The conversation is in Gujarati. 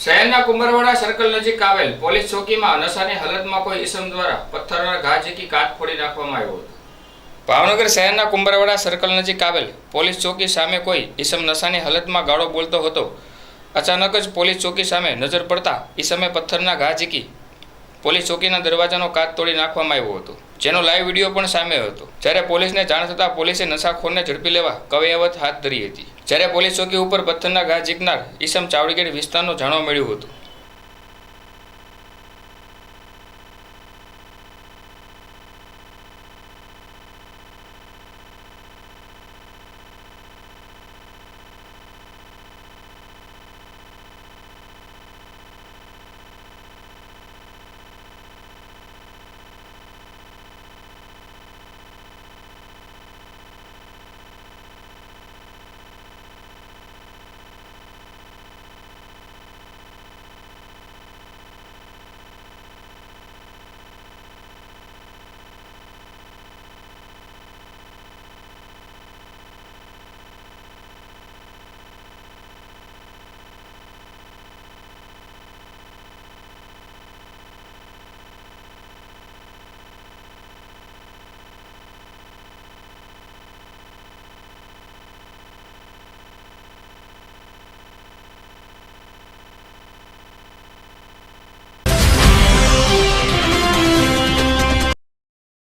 શહેરના કુંભરવાડા સર્કલ નજીક આવેલ પોલીસ ચોકીમાં નશાની હાલતમાં કોઈ ઈસમ દ્વારા પથ્થરના ઘા ઝીકી કાચ ફોડી નાખવામાં આવ્યો હતો. ભાવનગર શહેરના કુંભરવાડા સર્કલ નજીક આવેલ પોલીસ ચોકી સામે કોઈ ઈસમ નશાની હાલતમાં ગાળો બોલતો હતો. અચાનક જ પોલીસ ચોકી સામે નજર પડતા ઈસમે પથ્થરના ઘા ઝીકી પોલીસ ચોકીના દરવાજાનો કાચ તોડી નાખવામાં આવ્યો હતો. જેનો લાઈવ વીડિયો પણ સામે હતો. જ્યારે પોલીસને જાણ થતાં પોલીસે નશાખોરને ઝડપી લેવા કવાયત હાથ ધરી હતી. જ્યારે પોલીસ ચોકી ઉપર પથ્થરના ઘા ઝીકનાર ઈસમ ચાવડીગેટ વિસ્તારનો જાણવા મળ્યું હતું.